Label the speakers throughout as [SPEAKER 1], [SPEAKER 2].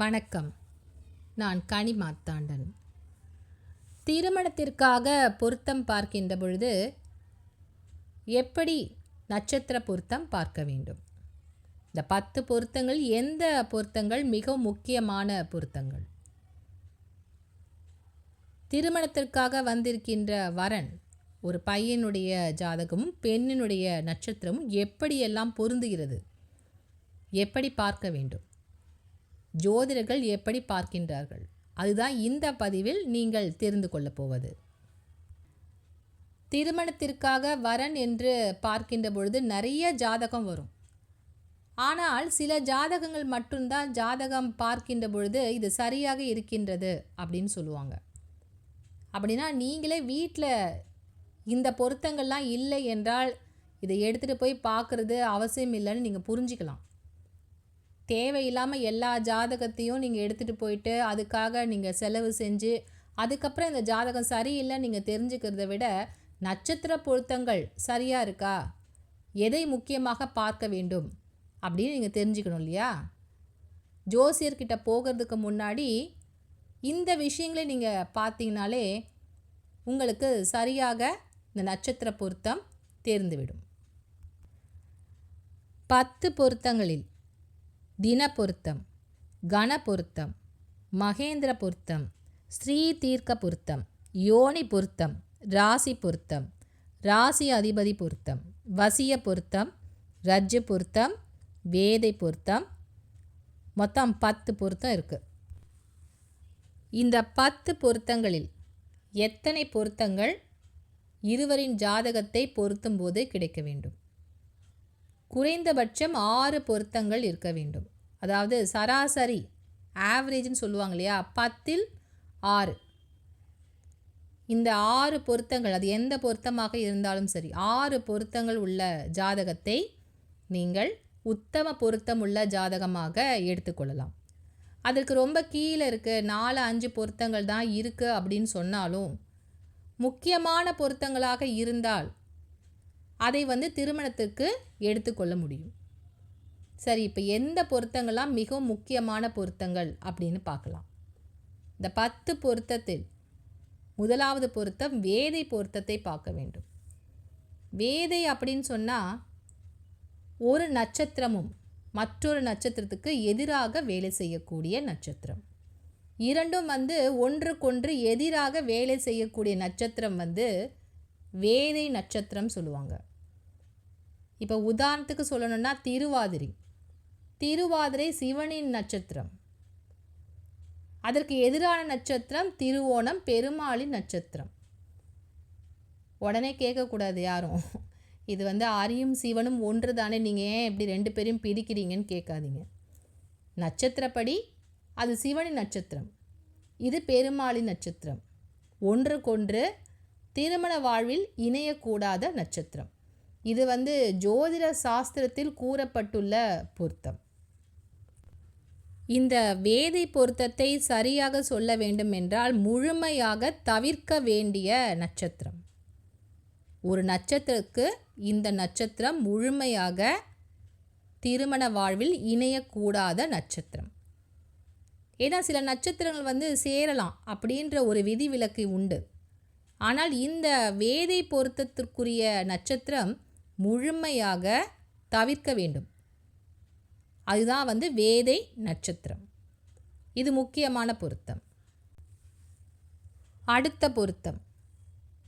[SPEAKER 1] வணக்கம். நான் கனி மாத்தாண்டன் திருமணத்திற்காக பொருத்தம் பார்க்கின்ற பொழுது எப்படி நட்சத்திர பொருத்தம் பார்க்க வேண்டும்? இந்த பத்து பொருத்தங்கள் எந்த பொருத்தங்கள் மிக முக்கியமான பொருத்தங்கள்? திருமணத்திற்காக வந்திருக்கின்ற வரன் ஒரு பையனுடைய ஜாதகமும் பெண்ணினுடைய நட்சத்திரமும் எப்படியெல்லாம் பொருந்துகிறது? எப்படி பார்க்க வேண்டும்? ஜோதிடர்கள் எப்படி பார்க்கின்றார்கள்? அதுதான் இந்த பதிவில் நீங்கள் தெரிந்து கொள்ளப் போவது. திருமணத்திற்காக வரன் என்று பார்க்கின்ற பொழுது நிறைய ஜாதகம் வரும். ஆனால் சில ஜாதகங்கள் மட்டும்தான் ஜாதகம் பார்க்கின்ற பொழுது இது சரியாக இருக்கின்றது அப்படின்னு சொல்லுவாங்க. அப்படின்னா நீங்களே வீட்டில் இந்த பொருத்தங்கள்லாம் இல்லை என்றால் இதை எடுத்துகிட்டு போய் பார்க்குறது அவசியம் இல்லைன்னு நீங்கள் புரிஞ்சுக்கலாம். தேவையில்லாமல் எல்லா ஜாதகத்தையும் நீங்கள் எடுத்துகிட்டு போயிட்டு அதுக்காக நீங்கள் செலவு செஞ்சு அதுக்கப்புறம் இந்த ஜாதகம் சரியில்லை நீங்கள் தெரிஞ்சுக்கிறத விட நட்சத்திர பொருத்தங்கள் சரியாக இருக்கா? எதை முக்கியமாக பார்க்க வேண்டும்? அப்படின்னு நீங்கள் தெரிஞ்சுக்கணும் இல்லையா? ஜோசியர்கிட்ட போகிறதுக்கு முன்னாடி இந்த விஷயங்களை நீங்கள் பார்த்தீங்கனாலே உங்களுக்கு சரியாக இந்த நட்சத்திர பொருத்தம் தேர்ந்துவிடும். பத்து பொருத்தங்களில் தின பொருத்தம் கண பொருத்தம் மகேந்திர பொருத்தம் ஸ்ரீ தீர்க்க பொருத்தம் யோனி பொருத்தம் ராசி பொருத்தம் ராசி அதிபதி பொருத்தம் வசிய பொருத்தம் ரஜ்ஜு பொருத்தம் வேதை பொருத்தம் மொத்தம் பத்து பொருத்தம் இருக்குது இந்த பத்து பொருத்தங்களில் எத்தனை பொருத்தங்கள் இருவரின் ஜாதகத்தை பொருத்தும் போது கிடைக்க வேண்டும்? குறைந்தபட்சம் ஆறு பொருத்தங்கள் இருக்க வேண்டும். அதாவது சராசரி ஆவரேஜ்னு சொல்லுவாங்க இல்லையா? பத்தில் ஆறு. இந்த ஆறு பொருத்தங்கள் அது எந்த பொருத்தமாக இருந்தாலும் சரி ஆறு பொருத்தங்கள் உள்ள ஜாதகத்தை நீங்கள் உத்தம பொருத்தம் உள்ள ஜாதகமாக எடுத்துக்கொள்ளலாம் அதற்கு ரொம்ப கீழே இருக்குது நாலு அஞ்சு பொருத்தங்கள் தான் இருக்குது அப்படின்னு சொன்னாலும் முக்கியமான பொருத்தங்களாக இருந்தால் அதை வந்து திருமணத்துக்கு எடுத்துக்கொள்ள முடியும். சரி இப்போ எந்த பொருத்தங்கள்லாம் மிகவும் முக்கியமான பொருத்தங்கள் அப்படின்னு பார்க்கலாம். இந்த பத்து பொருத்தத்தில் முதலாவது பொருத்தம் வேதை பொருத்தத்தை பார்க்க வேண்டும். வேதை அப்படின்னு சொன்னால் ஒரு நட்சத்திரமும் மற்றொரு நட்சத்திரத்துக்கு எதிராக வேலை செய்யக்கூடிய நட்சத்திரம். இரண்டும் வந்து ஒன்றுக்கொன்று எதிராக வேலை செய்யக்கூடிய நட்சத்திரம் வந்து வேதை நட்சத்திரம் சொல்லுவாங்க. இப்போ உதாரணத்துக்கு சொல்லணும்னா திருவாதிரை. திருவாதிரை சிவனின் நட்சத்திரம். அதற்கு எதிரான நட்சத்திரம் திருவோணம் பெருமாளின் நட்சத்திரம். உடனே கேட்கக்கூடாது யாரும். இது வந்து அரியும் சிவனும் ஒன்று தானே நீங்கள் ஏன் இப்படி ரெண்டு பேரையும் பிரிக்கிறீங்கன்னு கேட்காதீங்க. நட்சத்திரப்படி அது சிவனின் நட்சத்திரம். இது பெருமாளின் நட்சத்திரம். ஒன்றுக்கொன்று திருமண வாழ்வில் இணையக்கூடாத நட்சத்திரம். இது வந்து ஜோதிட சாஸ்திரத்தில் கூறப்பட்டுள்ள பொருத்தம். இந்த வேதை பொருத்தத்தை சரியாக சொல்ல வேண்டும் என்றால் முழுமையாக தவிர்க்க வேண்டிய நட்சத்திரம். ஒரு நட்சத்திரத்துக்கு இந்த நட்சத்திரம் முழுமையாக திருமண வாழ்வில் இணையக்கூடாத நட்சத்திரம். ஏன்னா சில நட்சத்திரங்கள் வந்து சேரலாம் அப்படின்ற ஒரு விதிவிலக்கு உண்டு. ஆனால் இந்த வேதை பொருத்தத்திற்குரிய நட்சத்திரம் முழுமையாக தவிர்க்க வேண்டும். அதுதான் வந்து வேதை நட்சத்திரம். இது முக்கியமான பொருத்தம். அடுத்த பொருத்தம்.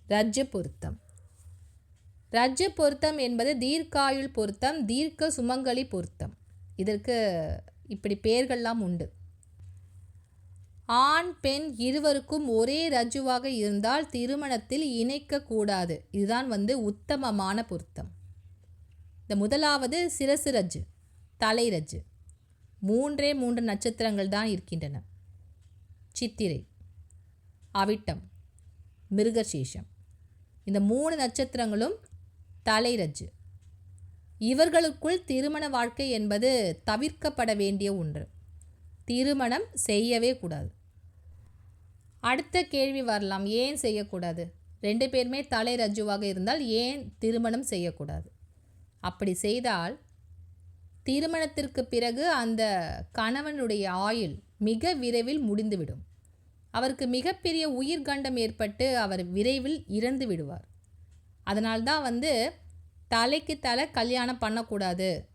[SPEAKER 1] ரஜ்ஜ பொருத்தம். ரஜ்ஜ பொருத்தம் என்பது தீர்க்காயுள் பொருத்தம் தீர்க்க சுமங்கலி பொருத்தம். இதற்கு இப்படி பெயர்கள்லாம் உண்டு. ஆண் பெண் இருவருக்கும் ஒரே ரஜுவாக இருந்தால் திருமணத்தில் இணைக்கக்கூடாது இதுதான் வந்து உத்தமமான பொருத்தம். இந்த முதலாவது சிரசு ரஜ்ஜு தலை ரஜ்ஜு மூன்றே மூன்று நட்சத்திரங்கள் தான் இருக்கின்றன. சித்திரை அவிட்டம் மிருகசீஷம். இந்த மூணு நட்சத்திரங்களும் தலை ரஜ்ஜு இவர்களுக்குள் திருமண வாழ்க்கை என்பது தவிர்க்கப்பட வேண்டிய ஒன்று. திருமணம் செய்யவே கூடாது. அடுத்த கேள்வி வரலாம். ஏன் செய்யக்கூடாது? ரெண்டு பேருமே தலை ரஜுவாக இருந்தால் ஏன் திருமணம் செய்யக்கூடாது? அப்படி செய்தால் திருமணத்திற்கு பிறகு அந்த கணவனுடைய ஆயுள் மிக விரைவில் முடிந்துவிடும். அவருக்கு மிகப்பெரிய உயிர்கண்டம் ஏற்பட்டு அவர் விரைவில் இறந்து விடுவார். அதனால்தான் வந்து தலைக்கு தலை கல்யாணம் பண்ணக்கூடாது.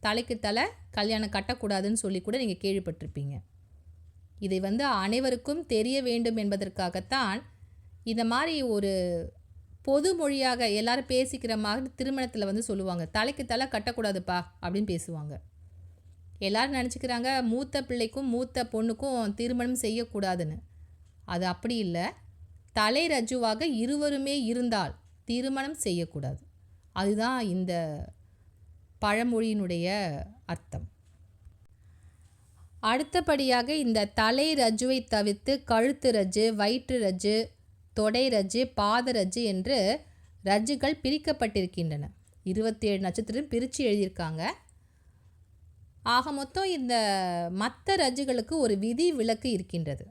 [SPEAKER 1] தலைக்கு தலை கல்யாணம் கட்டக்கூடாதுன்னு சொல்லி கூட நீங்கள் கேள்விப்பட்டிருப்பீங்க. இதை வந்து அனைவருக்கும் தெரிய வேண்டும் என்பதற்காகத்தான் இந்த மாதிரி ஒரு பொது மொழியாக எல்லாரும் பேசிக்கிற மாதிரி திருமணத்தில் வந்து சொல்லுவாங்க. தலைக்கு தலை கட்டக்கூடாதுப்பா அப்படின்னு பேசுவாங்க. எல்லாரும் நினச்சிக்கிறாங்க மூத்த பிள்ளைக்கும் மூத்த பொண்ணுக்கும் திருமணம் செய்யக்கூடாதுன்னு. அது அப்படி இல்லை. தலை ரஜுவாக இருவருமே இருந்தால் திருமணம் செய்யக்கூடாது. அதுதான் இந்த பழமொழியினுடைய அர்த்தம். அடுத்தபடியாக இந்த தலை ரஜுவை தவிர்த்து கழுத்து ரஜு வயிற்று ரஜு தொடை ரஜ்ஜு பாத ரஜ்ஜு என்று ரஜ்ஜுகள் பிரிக்கப்பட்டிருக்கின்றன. இருபத்தி ஏழு நட்சத்திரம் பிரித்து எழுதியிருக்காங்க. ஆக மொத்தம் இந்த மற்ற ரஜுகளுக்கு ஒரு விதி விலக்கு இருக்கின்றது.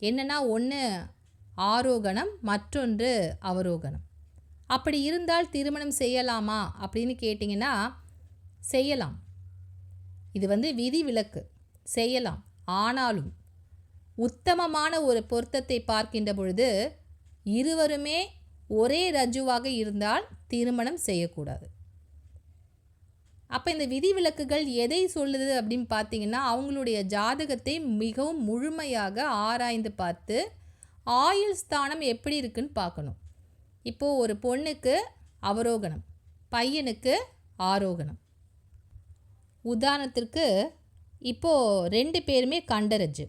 [SPEAKER 1] என்னென்னா ஒன்று ஆரோகணம் மற்றொன்று அவரோகணம். அப்படி இருந்தால் திருமணம் செய்யலாமா அப்படின்னு கேட்டிங்கன்னா செய்யலாம். இது வந்து விதி விலக்கு செய்யலாம். ஆனாலும் உத்தமமான ஒரு பொருத்தத்தை பார்க்கின்ற பொழுது இருவருமே ஒரே ரஜுவாக இருந்தால் திருமணம் செய்யக்கூடாது. அப்போ இந்த விதிவிலக்குகள் எதை சொல்லுது அப்படின்னு பார்த்தீங்கன்னா அவங்களுடைய ஜாதகத்தை மிகவும் முழுமையாக ஆராய்ந்து பார்த்து ஆயுள் ஸ்தானம் எப்படி இருக்குன்னு பார்க்கணும். இப்போது ஒரு பொண்ணுக்கு அவரோகணம் பையனுக்கு ஆரோகணம். உதாரணத்திற்கு இப்போது ரெண்டு பேருமே கண்டரஜு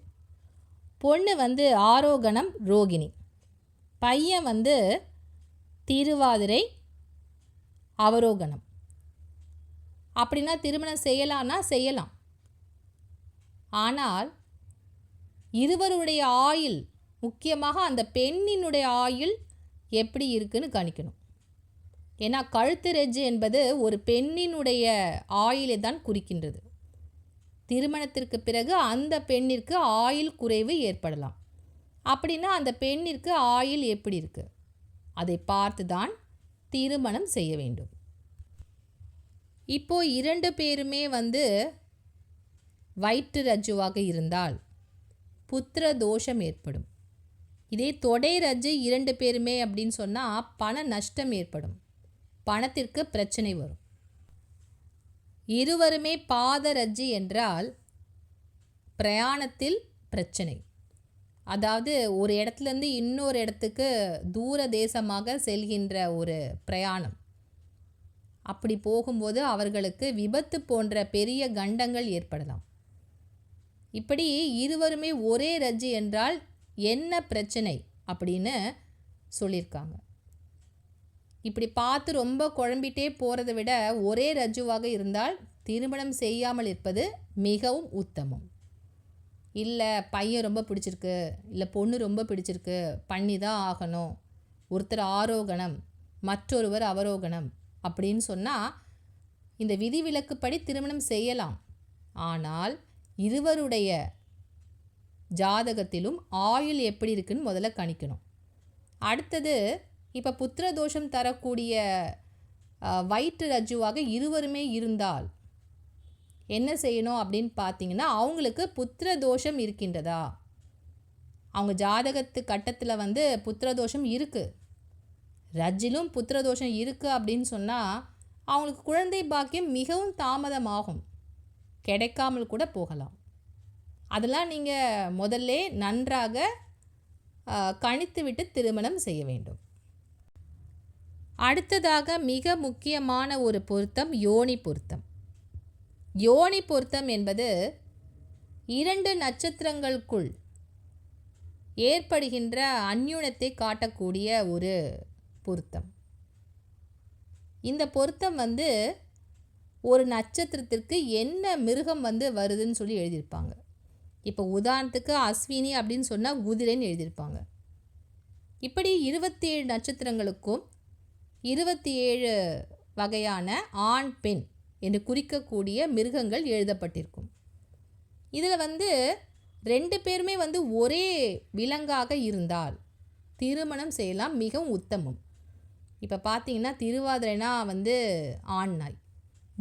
[SPEAKER 1] பொண்ணு வந்து ஆரோகணம் ரோகிணி. பையன் வந்து திருவாதிரை அவரோகணம். அப்படின்னா திருமணம் செய்யலான்னா செய்யலாம். ஆனால் இருவருடைய ஆயுள் முக்கியமாக அந்த பெண்ணினுடைய ஆயுள் எப்படி இருக்குன்னு கணிக்கணும். ஏன்னா கழுத்து ரெஜ்ஜு என்பது ஒரு பெண்ணினுடைய ஆயுளை தான் குறிக்கின்றது. திருமணத்திற்கு பிறகு அந்த பெண்ணிற்கு ஆயில் குறைவு ஏற்படலாம். அப்படின்னா அந்த பெண்ணிற்கு ஆயில் எப்படி இருக்குது அதை பார்த்து தான் திருமணம் செய்ய வேண்டும். இப்போது இரண்டு பேருமே வந்து வயிற்று ரஜ்ஜுவாக இருந்தால் புத்திர தோஷம் ஏற்படும். இதே தொடை ரஜ்ஜு இரண்டு பேருமே அப்படின்னு சொன்னால் பண நஷ்டம் ஏற்படும். பணத்திற்கு பிரச்சனை வரும். இருவருமே பாத என்றால் பிரயாணத்தில் பிரச்சனை. அதாவது ஒரு இடத்துலேருந்து இன்னொரு இடத்துக்கு தூர தேசமாக செல்கின்ற ஒரு பிரயாணம். அப்படி போகும்போது அவர்களுக்கு விபத்து போன்ற பெரிய கண்டங்கள் ஏற்படலாம். இப்படி இருவருமே ஒரே ரஜ்ஜி என்றால் என்ன பிரச்சனை அப்படின்னு சொல்லியிருக்காங்க. இப்படி பார்த்து ரொம்ப குழம்பிட்டே போகிறத விட ஒரே ரஜுவாக இருந்தால் திருமணம் செய்யாமல் இருப்பது மிகவும் உத்தமம். இல்லை பையன் ரொம்ப பிடிச்சிருக்கு இல்லை பொண்ணு ரொம்ப பிடிச்சிருக்கு பண்ணி தான் ஆகணும். ஒருத்தர் ஆரோகணம் மற்றொருவர் அவரோகணம் அப்படின்னு சொன்னால் இந்த விதிவிலக்குப்படி திருமணம் செய்யலாம். ஆனால் இருவருடைய ஜாதகத்திலும் ஆயுள் எப்படி இருக்குன்னு முதல்ல கணிக்கணும். அடுத்தது இப்போ புத்திர தோஷம் தரக்கூடிய வயிற்று ரஜுவாக இருவருமே இருந்தால் என்ன செய்யணும் அப்படின்னு பார்த்தீங்கன்னா அவங்களுக்கு புத்திர தோஷம் இருக்கின்றதா? அவங்க ஜாதகத்து கட்டத்தில் வந்து புத்திர தோஷம் இருக்குது ரஜிலும் புத்திர தோஷம் இருக்குது அப்படின்னு சொன்னால் அவங்களுக்கு குழந்தை பாக்கியம் மிகவும் தாமதமாகும். கிடைக்காமல் கூட போகலாம். அதெல்லாம் நீங்கள் முதல்ல நன்றாக கணித்துவிட்டு திருமணம் செய்ய வேண்டும். அடுத்ததாக மிக முக்கியமான ஒரு பொருத்தம் யோனி பொருத்தம். யோனி பொருத்தம் என்பது இரண்டு நட்சத்திரங்களுக்குள் ஏற்படுகின்ற அந்யுனத்தை காட்டக்கூடிய ஒரு பொருத்தம். இந்த பொருத்தம் வந்து ஒரு நட்சத்திரத்திற்கு என்ன மிருகம் வந்து வருதுன்னு சொல்லி எழுதியிருப்பாங்க. இப்போ உதாரணத்துக்கு அஸ்வினி அப்படின்னு சொன்னால் குதிரைன்னு எழுதியிருப்பாங்க. இப்படி இருபத்தி ஏழு நட்சத்திரங்களுக்கும் இருபத்தி ஏழு வகையான ஆண் பெண் என்று குறிக்கக்கூடிய மிருகங்கள் எழுதப்பட்டிருக்கும். இதில் வந்து ரெண்டு பேருமே வந்து ஒரே விலங்காக இருந்தால் திருமணம் செய்யலாம் மிகவும் உத்தமம். இப்போ பார்த்தீங்கன்னா திருவாதிரைனா வந்து ஆண் நாய்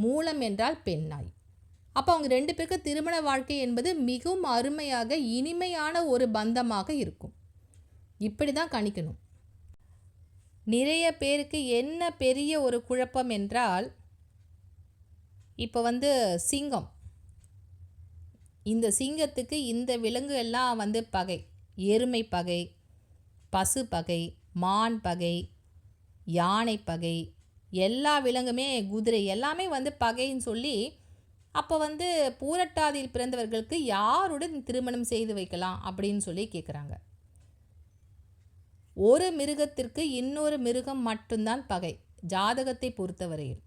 [SPEAKER 1] மூலம் என்றால் பெண் நாய். அப்போ அவங்க ரெண்டு பேருக்கு திருமண வாழ்க்கை என்பது மிகவும் அருமையாக இனிமையான ஒரு பந்தமாக இருக்கும். இப்படி தான் கணிக்கணும். நிறைய பேருக்கு என்ன பெரிய ஒரு குழப்பம் என்றால் இப்போ வந்து சிங்கம். இந்த சிங்கத்துக்கு இந்த விலங்கு எல்லாம் வந்து பகை. எருமை பகை பசு பகை மான் பகை யானை பகை எல்லா விலங்குமே குதிரை எல்லாமே வந்து பகைன்னு சொல்லி அப்போ வந்து பூரட்டாதியில் பிறந்தவர்களுக்கு யாருடன் திருமணம் செய்து வைக்கலாம் அப்படின்னு சொல்லி கேட்குறாங்க ஒரு மிருகத்திற்கு இன்னொரு மிருகம் மட்டும்தான் பகை. ஜாதகத்தை பொறுத்தவரையில்.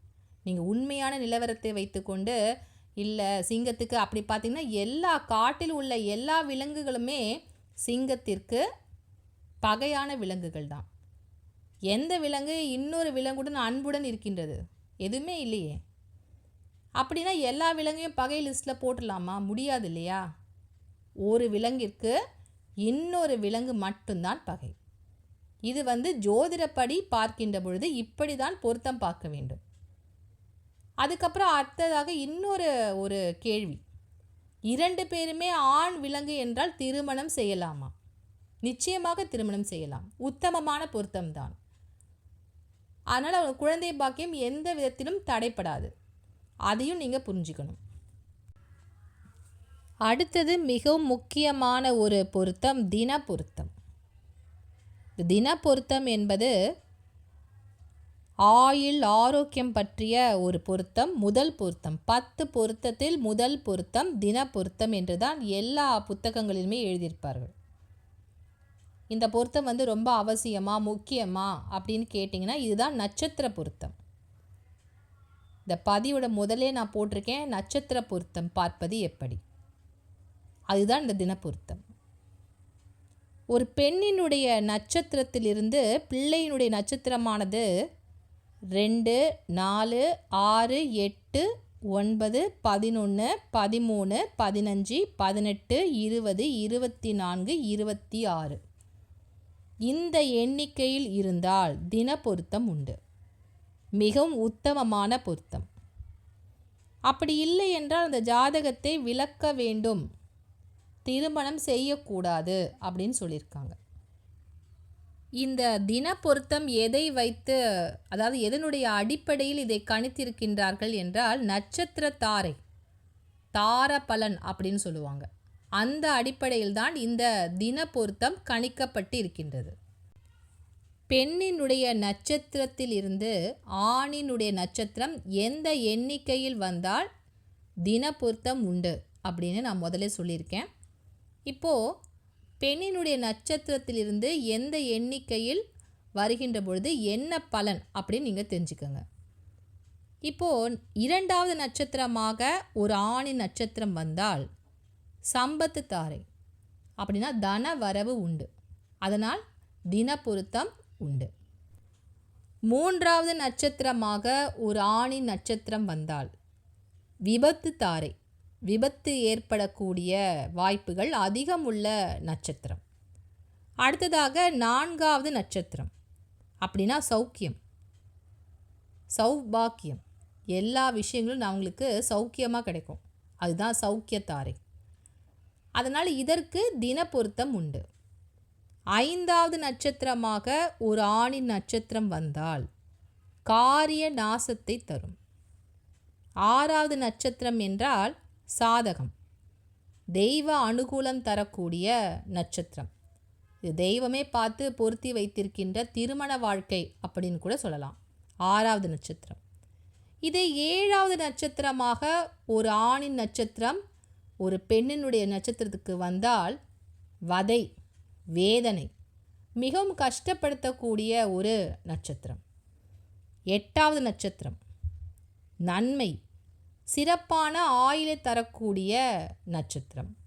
[SPEAKER 1] நீங்கள் உண்மையான நிலவரத்தை வைத்துக்கொண்டு இல்லை சிங்கத்துக்கு அப்படி பார்த்தீங்கன்னா எல்லா காட்டில் உள்ள எல்லா விலங்குகளுமே சிங்கத்திற்கு பகையான விலங்குகள் தான். எந்த விலங்கு இன்னொரு விலங்குடன் அன்புடன் இருக்கின்றது? எதுவுமே இல்லையே. அப்படின்னா எல்லா விலங்கையும் பகை லிஸ்ட்டில் போட்டுடலாமா? முடியாது இல்லையா? ஒரு விலங்கிற்கு இன்னொரு விலங்கு மட்டும்தான் பகை. இது வந்து ஜோதிடப்படி பார்க்கின்ற பொழுது இப்படி தான் பொருத்தம் பார்க்க வேண்டும். அதுக்கப்புறம் அடுத்ததாக இன்னொரு ஒரு கேள்வி. இரண்டு பேருமே ஆண் விலங்கு என்றால் திருமணம் செய்யலாமா? நிச்சயமாக திருமணம் செய்யலாம். உத்தமமான பொருத்தம்தான் அதனால் அவங்க குழந்தை பாக்கியம் எந்த விதத்திலும் தடைப்படாது. அதையும் நீங்கள் புரிஞ்சுக்கணும். அடுத்தது மிகவும் முக்கியமான ஒரு பொருத்தம் தின பொருத்தம். தின பொருத்தம் என்பது ஆயுள் ஆரோக்கியம் பற்றிய ஒரு பொருத்தம் முதல் பொருத்தம். பத்து பொருத்தத்தில் முதல் பொருத்தம் தின பொருத்தம் என்று தான் எல்லா புத்தகங்களிலுமே எழுதியிருப்பார்கள். இந்த பொருத்தம் வந்து ரொம்ப அவசியமா முக்கியமா அப்படின்னு கேட்டிங்கன்னா இதுதான் நட்சத்திர பொருத்தம். இந்த பதிவோட முதலே நான் போட்டிருக்கேன் நட்சத்திர பொருத்தம் பார்ப்பது எப்படி? அதுதான் இந்த தின பொருத்தம் ஒரு பெண்ணினுடைய நட்சத்திரத்திலிருந்து பிள்ளையினுடைய நட்சத்திரமானது ரெண்டு நாலு ஆறு எட்டு ஒன்பது பதினொன்று பதிமூணு பதினஞ்சு பதினெட்டு இருபது இருபத்தி நான்கு இருபத்தி ஆறு. இந்த எண்ணிக்கையில் இருந்தால் தின பொருத்தம் உண்டு. மிகவும் உத்தமமான பொருத்தம். அப்படி இல்லை என்றால் அந்த ஜாதகத்தை விளக்க வேண்டும். திருமணம் செய்யக்கூடாது அப்படின்னு சொல்லியிருக்காங்க. இந்த தின பொருத்தம் எதை வைத்து அதாவது எதனுடைய அடிப்படையில் இதை கணித்திருக்கின்றார்கள் என்றால் நட்சத்திர தாரை தார பலன் அப்படின்னு சொல்லுவாங்க. அந்த அடிப்படையில் தான் இந்த தின பொருத்தம் கணிக்கப்பட்டு இருக்கின்றது பெண்ணினுடைய நட்சத்திரத்தில் இருந்து ஆணினுடைய நட்சத்திரம் எந்த எண்ணிக்கையில் வந்தால் தின பொருத்தம் உண்டு அப்படின்னு நான் முதலே சொல்லியிருக்கேன். இப்போது பெண்ணினுடைய நட்சத்திரத்திலிருந்து எந்த எண்ணிக்கையில் வருகின்ற பொழுது என்ன பலன் அப்படின்னு நீங்கள் தெரிஞ்சுக்கோங்க. இப்போது இரண்டாவது நட்சத்திரமாக ஒரு ஆணின் நட்சத்திரம் வந்தால் சம்பத்து தாரை அப்படின்னா தன வரவு உண்டு. அதனால் தின பொருத்தம் உண்டு. மூன்றாவது நட்சத்திரமாக ஒரு ஆணின் நட்சத்திரம் வந்தால் விபத்து தாரை விபத்து ஏற்படக்கூடிய வாய்ப்புகள் அதிகம் உள்ள நட்சத்திரம். அடுத்ததாக நான்காவது நட்சத்திரம். அப்படின்னா சௌக்கியம். சௌபாக்கியம். எல்லா விஷயங்களும் அவங்களுக்கு சௌக்கியமாக கிடைக்கும். அதுதான் சௌக்கியத்தாரை அதனால் இதற்கு தின பொருத்தம் உண்டு. ஐந்தாவது நட்சத்திரமாக ஒரு ஆணின் நட்சத்திரம் வந்தால் காரிய நாசத்தை தரும். ஆறாவது நட்சத்திரம் என்றால் சாதகம். தெய்வ அனுகூலம் தரக்கூடிய நட்சத்திரம். இது தெய்வமே பார்த்து பொருத்தி வைத்திருக்கின்ற திருமண வாழ்க்கை அப்படின்னு கூட சொல்லலாம். ஆறாவது நட்சத்திரம். இதை ஏழாவது நட்சத்திரமாக ஒரு ஆணின் நட்சத்திரம் ஒரு பெண்ணினுடைய நட்சத்திரத்துக்கு வந்தால் வதை வேதனை மிகவும் கஷ்டப்படுத்தக்கூடிய ஒரு நட்சத்திரம். எட்டாவது நட்சத்திரம். நன்மை. சிறப்பான ஆயிலை தரக்கூடிய நட்சத்திரம்.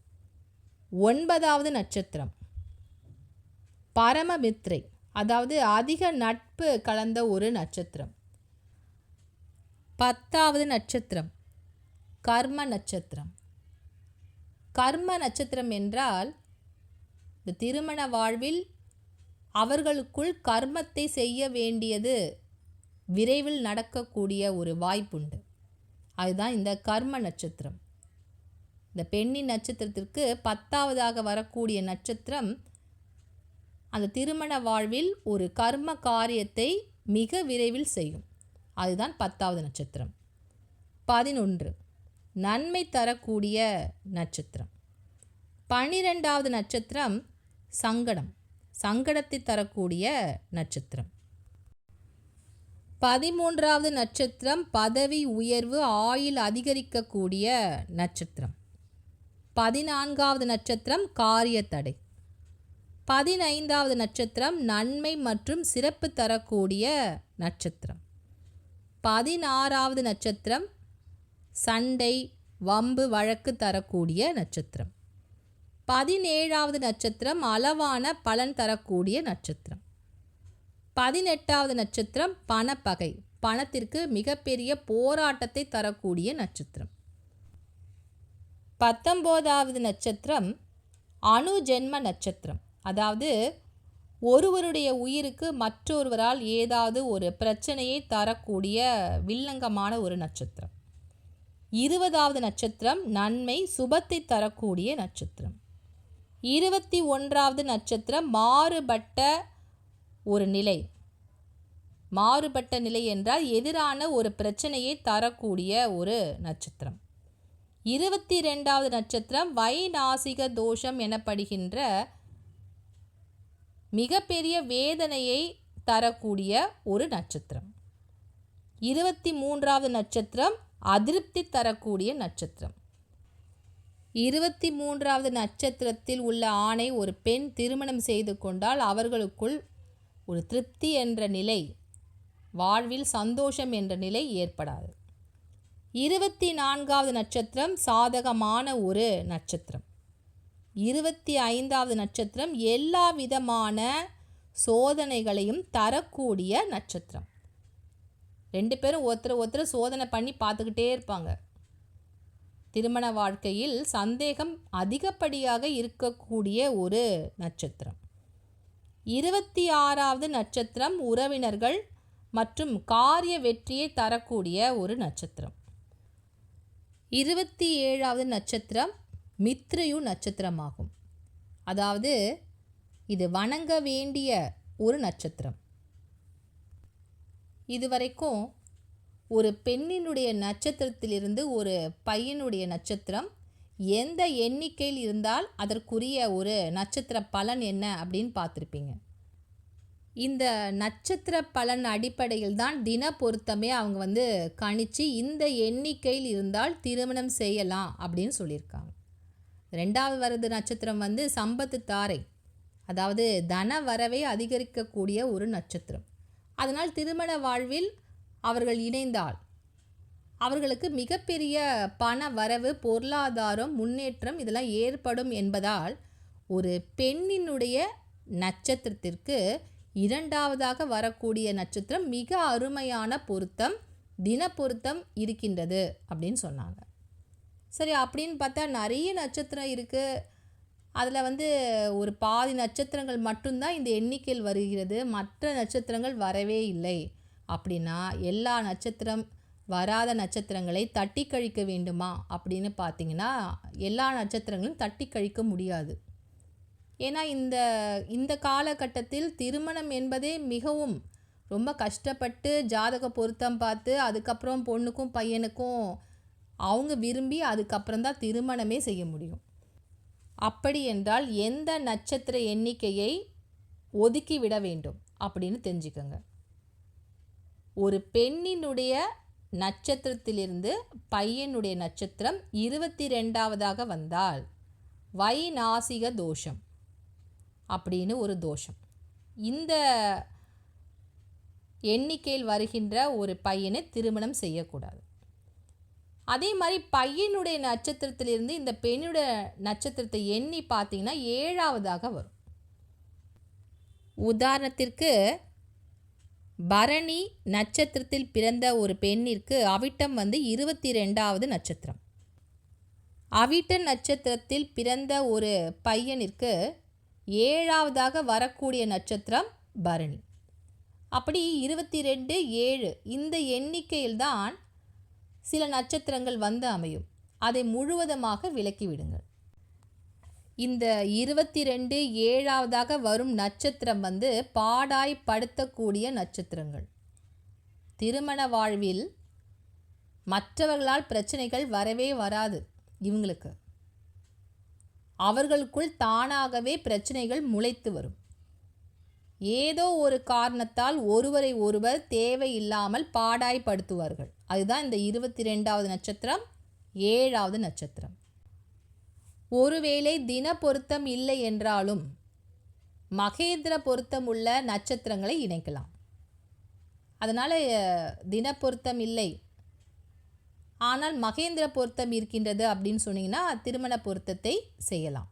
[SPEAKER 1] ஒன்பதாவது நட்சத்திரம். பரமமித்ரை அதாவது அதிக நட்பு கலந்த ஒரு நட்சத்திரம். பத்தாவது நட்சத்திரம். கர்ம நட்சத்திரம். கர்ம நட்சத்திரம் என்றால் இந்த திருமண வாழ்வில் அவர்களுக்குள் கர்மத்தை செய்ய வேண்டியது விரைவில் நடக்கக்கூடிய ஒரு வாய்ப்புண்டு. அதுதான் இந்த கர்ம நட்சத்திரம். இந்த பெண்ணின் நட்சத்திரத்திற்கு பத்தாவதாக வரக்கூடிய நட்சத்திரம் அந்த திருமண வாழ்வில் ஒரு கர்ம காரியத்தை மிக விரைவில் செய்யும். அதுதான் பத்தாவது நட்சத்திரம். பதினொன்று நன்மை தரக்கூடிய நட்சத்திரம். பன்னிரெண்டாவது நட்சத்திரம் சங்கடம். சங்கடத்தை தரக்கூடிய நட்சத்திரம். பதிமூன்றாவது நட்சத்திரம் பதவி உயர்வு ஆயில் அதிகரிக்கக்கூடிய நட்சத்திரம். பதினான்காவது நட்சத்திரம் காரிய தடை. பதினைந்தாவது நட்சத்திரம் நன்மை மற்றும் சிறப்பு தரக்கூடிய நட்சத்திரம். பதினாறாவது நட்சத்திரம் சண்டை வம்பு வழக்கு தரக்கூடிய நட்சத்திரம். பதினேழாவது நட்சத்திரம் அளவான பலன் தரக்கூடிய நட்சத்திரம். பதினெட்டாவது நட்சத்திரம் பணப்பகை. பணத்திற்கு மிகப்பெரிய போராட்டத்தை தரக்கூடிய நட்சத்திரம். பத்தொம்போதாவது நட்சத்திரம் அணு ஜென்ம நட்சத்திரம். அதாவது ஒருவருடைய உயிருக்கு மற்றொருவரால் ஏதாவது ஒரு பிரச்சனையை தரக்கூடிய வில்லங்கமான ஒரு நட்சத்திரம். இருபதாவது நட்சத்திரம் நன்மை சுபத்தை தரக்கூடிய நட்சத்திரம். இருபத்தி ஒன்றாவது நட்சத்திரம் மாறுபட்ட ஒரு நிலை. மாறுபட்ட நிலை என்றால் எதிரான ஒரு பிரச்சனையை தரக்கூடிய ஒரு நட்சத்திரம். இருபத்தி ரெண்டாவது நட்சத்திரம் வைநாசிக தோஷம் எனப்படுகின்ற மிகப்பெரிய வேதனையை தரக்கூடிய ஒரு நட்சத்திரம். இருபத்தி மூன்றாவது நட்சத்திரம் அதிருப்தி தரக்கூடிய நட்சத்திரம். இருபத்தி மூன்றாவது நட்சத்திரத்தில் உள்ள ஆணை ஒரு பெண் திருமணம் செய்து கொண்டால் அவர்களுக்குள் ஒரு திருப்தி என்ற நிலை வாழ்வில் சந்தோஷம் என்ற நிலை ஏற்படாது. இருபத்தி நான்காவது நட்சத்திரம் சாதகமான ஒரு நட்சத்திரம். இருபத்தி ஐந்தாவது நட்சத்திரம் எல்லா விதமான சோதனைகளையும் தரக்கூடிய நட்சத்திரம். ரெண்டு பேரும் ஒருத்தர் ஒருத்தர் சோதனை பண்ணி பார்த்துக்கிட்டே இருப்பாங்க. திருமண வாழ்க்கையில் சந்தேகம் அதிகப்படியாக இருக்கக்கூடிய ஒரு நட்சத்திரம். இருபத்தி ஆறாவது நட்சத்திரம் உறவினர்கள் மற்றும் காரிய வெற்றியை தரக்கூடிய ஒரு நட்சத்திரம். இருபத்தி ஏழாவது நட்சத்திரம் மித்ரயு நட்சத்திரமாகும். அதாவது இது வணங்க வேண்டிய ஒரு நட்சத்திரம். இதுவரைக்கும் ஒரு பெண்ணினுடைய நட்சத்திரத்திலிருந்து ஒரு பையனுடைய நட்சத்திரம் எந்த எண்ணிக்கையில் இருந்தால் அதற்குரிய ஒரு நட்சத்திர பலன் என்ன அப்படின்னு பார்த்துருப்பீங்க. இந்த நட்சத்திர பலன் அடிப்படையில் தான் தின பொருத்தமே அவங்க வந்து கணித்து இந்த எண்ணிக்கையில் இருந்தால் திருமணம் செய்யலாம் அப்படின்னு சொல்லியிருக்காங்க. ரெண்டாவது வரது நட்சத்திரம் வந்து சம்பத்து தாரை அதாவது தன வரவை அதிகரிக்கக்கூடிய ஒரு நட்சத்திரம். அதனால் திருமண வாழ்வில் அவர்கள் இணைந்தால் அவர்களுக்கு மிகப்பெரிய பண வரவு பொருளாதாரம் முன்னேற்றம் இதெல்லாம் ஏற்படும் என்பதால் ஒரு பெண்ணினுடைய நட்சத்திரத்திற்கு இரண்டாவதாக வரக்கூடிய நட்சத்திரம் மிக அருமையான பொருத்தம் தின பொருத்தம் இருக்கின்றது அப்படின்னு சொன்னாங்க. சரி அப்படின்னு பார்த்தா நிறைய நட்சத்திரம் இருக்குது அதில் வந்து ஒரு பாதி நட்சத்திரங்கள் மட்டும்தான் இந்த எண்ணிக்கையில் வருகிறது. மற்ற நட்சத்திரங்கள் வரவே இல்லை. அப்படின்னா எல்லா நட்சத்திரம் வராத நட்சத்திரங்களை தட்டி கழிக்க வேண்டுமா? அப்படின்னு பார்த்தீங்கன்னா எல்லா நட்சத்திரங்களும் தட்டி கழிக்க முடியாது. ஏன்னா இந்த இந்த காலகட்டத்தில் திருமணம் என்பதே மிகவும் ரொம்ப கஷ்டப்பட்டு ஜாதக பொருத்தம் பார்த்து அதுக்கப்புறம் பொண்ணுக்கும் பையனுக்கும் அவங்க விரும்பி அதுக்கப்புறம் தான் திருமணமே செய்ய முடியும். அப்படி என்றால் எந்த நட்சத்திர எண்ணிக்கையை ஒதுக்கி விட வேண்டும் அப்படின்னு தெரிஞ்சுக்கோங்க. ஒரு பெண்ணினுடைய நட்சத்திரத்திலிருந்து பையனுடைய நட்சத்திரம் இருபத்தி ரெண்டாவதாக வந்தால் வைநாசிக தோஷம் அப்படின்னு ஒரு தோஷம். இந்த எண்ணிக்கையில் வருகின்ற ஒரு பையனை திருமணம் செய்யக்கூடாது. அதே மாதிரி பையனுடைய நட்சத்திரத்திலிருந்து இந்த பெண்ணுடைய நட்சத்திரத்தை எண்ணி பார்த்தீங்கன்னா ஏழாவதாக வரும். உதாரணத்திற்கு பரணி நட்சத்திரத்தில் பிறந்த ஒரு பெண்ணிற்கு அவிட்டம் வந்து இருபத்தி ரெண்டாவது நட்சத்திரம். அவிட்ட நட்சத்திரத்தில் பிறந்த ஒரு பையனிற்கு ஏழாவதாக வரக்கூடிய நட்சத்திரம் பரணி. அப்படி இருபத்தி ரெண்டு ஏழு இந்த எண்ணிக்கையில்தான் சில நட்சத்திரங்கள் வந்து அமையும். அதை முழுவதுமாக விலக்கிவிடுங்கள் இந்த இருபத்தி ரெண்டு ஏழாவதாக வரும் நட்சத்திரம் வந்து பாடாய் படுத்தக்கூடிய நட்சத்திரங்கள். திருமண வாழ்வில் மற்றவர்களால் பிரச்சனைகள் வரவே வராது இவங்களுக்கு. அவர்களுக்குள் தானாகவே பிரச்சனைகள் முளைத்து வரும். ஏதோ ஒரு காரணத்தால் ஒருவரை ஒருவர் தேவையில்லாமல் பாடாய்படுத்துவார்கள் அதுதான் இந்த இருபத்தி ரெண்டாவது நட்சத்திரம் ஏழாவது நட்சத்திரம். ஒருவேளை தின பொருத்தம் இல்லை என்றாலும் மகேந்திர பொருத்தம் உள்ள நட்சத்திரங்களை இணைக்கலாம். அதனால் தின பொருத்தம் இல்லை. ஆனால் மகேந்திர பொருத்தம் இருக்கின்றது அப்படின்னு சொன்னீங்கன்னா திருமண பொருத்தத்தை செய்யலாம்.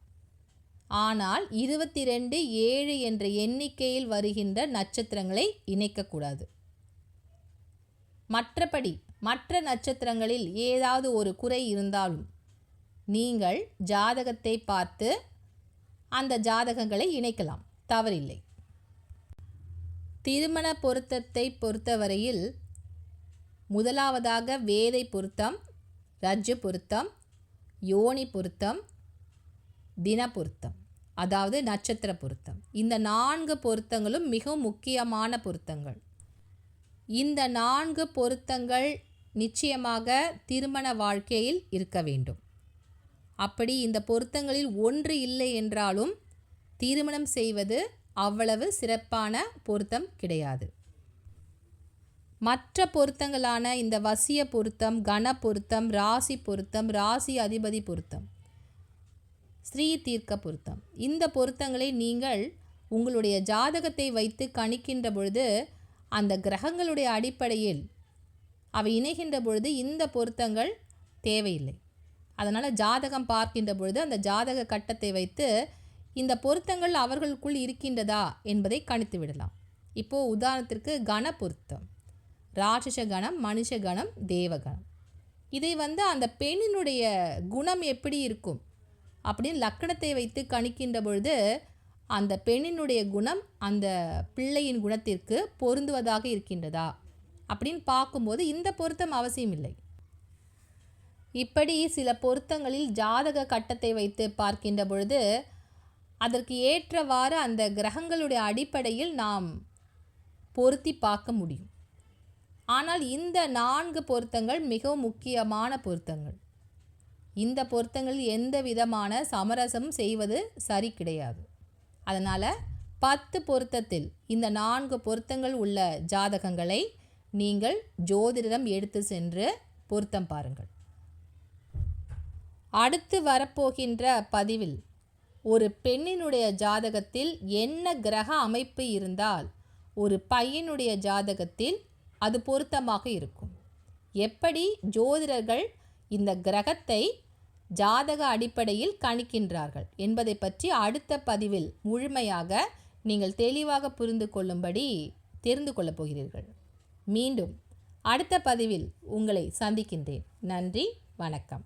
[SPEAKER 1] ஆனால் இருபத்தி ரெண்டு ஏழு என்ற எண்ணிக்கையில் வருகின்ற நட்சத்திரங்களை இணைக்கக்கூடாது. மற்றபடி மற்ற நட்சத்திரங்களில் ஏதாவது ஒரு குறை இருந்தாலும் நீங்கள் ஜாதகத்தை பார்த்து அந்த ஜாதகங்களை இணைக்கலாம். தவறில்லை. திருமண பொருத்தத்தை பொறுத்தவரையில் முதலாவதாக வேதை பொருத்தம் ரஜ்ஜு பொருத்தம் யோனி பொருத்தம் தின பொருத்தம் அதாவது நட்சத்திர பொருத்தம். இந்த நான்கு பொருத்தங்களும் மிகவும் முக்கியமான பொருத்தங்கள். இந்த நான்கு பொருத்தங்கள் நிச்சயமாக திருமண வாழ்க்கையில் இருக்க வேண்டும். அப்படி இந்த பொருத்தங்களில் ஒன்று இல்லை என்றாலும் திருமணம் செய்வது அவ்வளவு சிறப்பான பொருத்தம் கிடையாது. மற்ற பொருத்தங்களான இந்த வசிய பொருத்தம் கன பொருத்தம் ராசி பொருத்தம் ராசி அதிபதி பொருத்தம் ஸ்ரீ தீர்க்க பொருத்தம். இந்த பொருத்தங்களை நீங்கள் உங்களுடைய ஜாதகத்தை வைத்து கணிக்கின்ற பொழுது அந்த கிரகங்களுடைய அடிப்படையில் அவை இணைகின்ற பொழுது இந்த பொருத்தங்கள் தேவையில்லை. அதனால் ஜாதகம் பார்க்கின்ற பொழுது அந்த ஜாதக கட்டத்தை வைத்து இந்த பொருத்தங்கள் அவர்களுக்குள் இருக்கின்றதா என்பதை கணித்து விடலாம். இப்போது உதாரணத்திற்கு கண பொருத்தம். ராட்சச கணம் மனுஷ கணம் தேவகணம் இதை வந்து அந்த பெண்ணினுடைய குணம் எப்படி இருக்கும்? அப்படின்னு லக்கணத்தை வைத்து கணிக்கின்ற பொழுது அந்த பெண்ணினுடைய குணம் அந்த பிள்ளையின் குணத்திற்கு பொருந்துவதாக இருக்கின்றதா அப்படின்னு பார்க்கும்போது இந்த பொருத்தம் அவசியம் இல்லை இப்படி சில பொருத்தங்களில் ஜாதக கட்டத்தை வைத்து பார்க்கின்ற பொழுது அதற்கு ஏற்றவாறு அந்த கிரகங்களுடைய அடிப்படையில் நாம் பொருத்தி பார்க்க முடியும். ஆனால் இந்த நான்கு பொருத்தங்கள் மிகவும் முக்கியமான பொருத்தங்கள். இந்த பொருத்தங்களில் எந்த விதமான சமரசம் செய்வது சரி கிடையாது. அதனால் பத்து பொருத்தத்தில் இந்த நான்கு பொருத்தங்கள் உள்ள ஜாதகங்களை நீங்கள் ஜோதிடரிடம் எடுத்து சென்று பொருத்தம் பாருங்கள். அடுத்து வரப்போகின்ற பதிவில் ஒரு பெண்ணினுடைய ஜாதகத்தில் என்ன கிரக அமைப்பு இருந்தால் ஒரு பையனுடைய ஜாதகத்தில் அது பொருத்தமாக இருக்கும். எப்படி ஜோதிடர்கள் இந்த கிரகத்தை ஜாதக அடிப்படையில் கணிக்கின்றார்கள் என்பதை பற்றி அடுத்த பதிவில் முழுமையாக நீங்கள் தெளிவாக புரிந்து கொள்ளும்படி தெரிந்து கொள்ளப் போகிறீர்கள். மீண்டும் அடுத்த பதிவில் உங்களை சந்திக்கின்றேன். நன்றி வணக்கம்.